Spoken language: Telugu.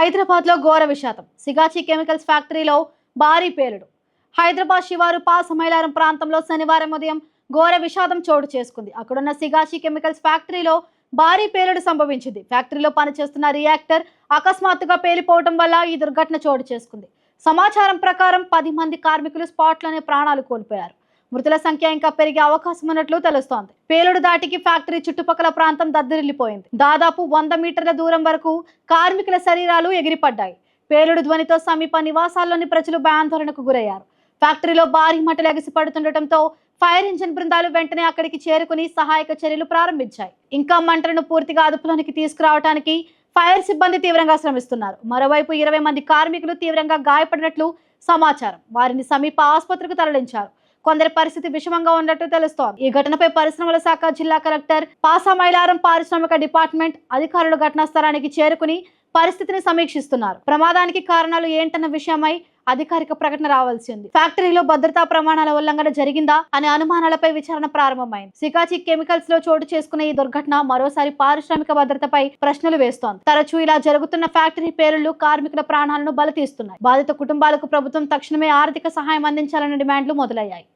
హైదరాబాద్లో ఘోర విషాదం. సిగాచి కెమికల్స్ ఫ్యాక్టరీలో భారీ పేలుడు. హైదరాబాద్ శివారు పాసమైలారం ప్రాంతంలో శనివారం ఉదయం ఘోర విషాదం చోటు చేసుకుంది. అక్కడున్న సిగాచి కెమికల్స్ ఫ్యాక్టరీలో భారీ పేలుడు సంభవించింది. ఫ్యాక్టరీలో పనిచేస్తున్న రియాక్టర్ అకస్మాత్తుగా పేలిపోవడం వల్ల ఈ దుర్ఘటన చోటు చేసుకుంది. సమాచారం ప్రకారం పది మంది కార్మికులు స్పాట్లోనే ప్రాణాలు కోల్పోయారు. మృతుల సంఖ్య ఇంకా పెరిగే అవకాశం ఉన్నట్లు తెలుస్తోంది. పేలుడు దాటికి ఫ్యాక్టరీ చుట్టుపక్కల ప్రాంతం దద్దరిల్లిపోయింది. దాదాపు వంద మీటర్ల దూరం వరకు కార్మికుల శరీరాలు ఎగిరిపడ్డాయి. పేలుడు ధ్వనితో సమీప నివాసాల్లోని ప్రజలు భయాందోళనకు గురయ్యారు. ఫ్యాక్టరీలో భారీ మంటలు ఎగిసిపడుతుండటంతో ఫైర్ ఇంజిన్ బృందాలు వెంటనే అక్కడికి చేరుకుని సహాయక చర్యలు ప్రారంభించాయి. ఇంకా మంటలను పూర్తిగా అదుపులోనికి తీసుకురావడానికి ఫైర్ సిబ్బంది తీవ్రంగా శ్రమిస్తున్నారు. మరోవైపు ఇరవై మంది కార్మికులు తీవ్రంగా గాయపడినట్లు సమాచారం. వారిని సమీప ఆసుపత్రికి తరలించారు. కొందరి పరిస్థితి విషమంగా ఉన్నట్టు తెలుస్తోంది. ఈ ఘటనపై పరిశ్రమల శాఖ జిల్లా కలెక్టర్ పాసమైలారం పారిశ్రామిక డిపార్ట్మెంట్ అధికారులు ఘటనా స్థలానికి చేరుకుని పరిస్థితిని సమీక్షిస్తున్నారు. ప్రమాదానికి కారణాలు ఏంటన్న విషయమై అధికారిక ప్రకటన రావాల్సి ఉంది. ఫ్యాక్టరీలో భద్రతా ప్రమాణాల ఉల్లంఘన జరిగిందా అనే అనుమానాలపై విచారణ ప్రారంభమైంది. సికాచి కెమికల్స్లో చోటు చేసుకున్న ఈ దుర్ఘటన మరోసారి పారిశ్రామిక భద్రతపై ప్రశ్నలు వేస్తోంది. తరచూ ఇలా జరుగుతున్న ఫ్యాక్టరీ పేరులు కార్మికుల ప్రాణాలను బలతీస్తున్నాయి బాధిత కుటుంబాలకు ప్రభుత్వం తక్షణమే ఆర్థిక సహాయం అందించాలన్న డిమాండ్లు మొదలయ్యాయి.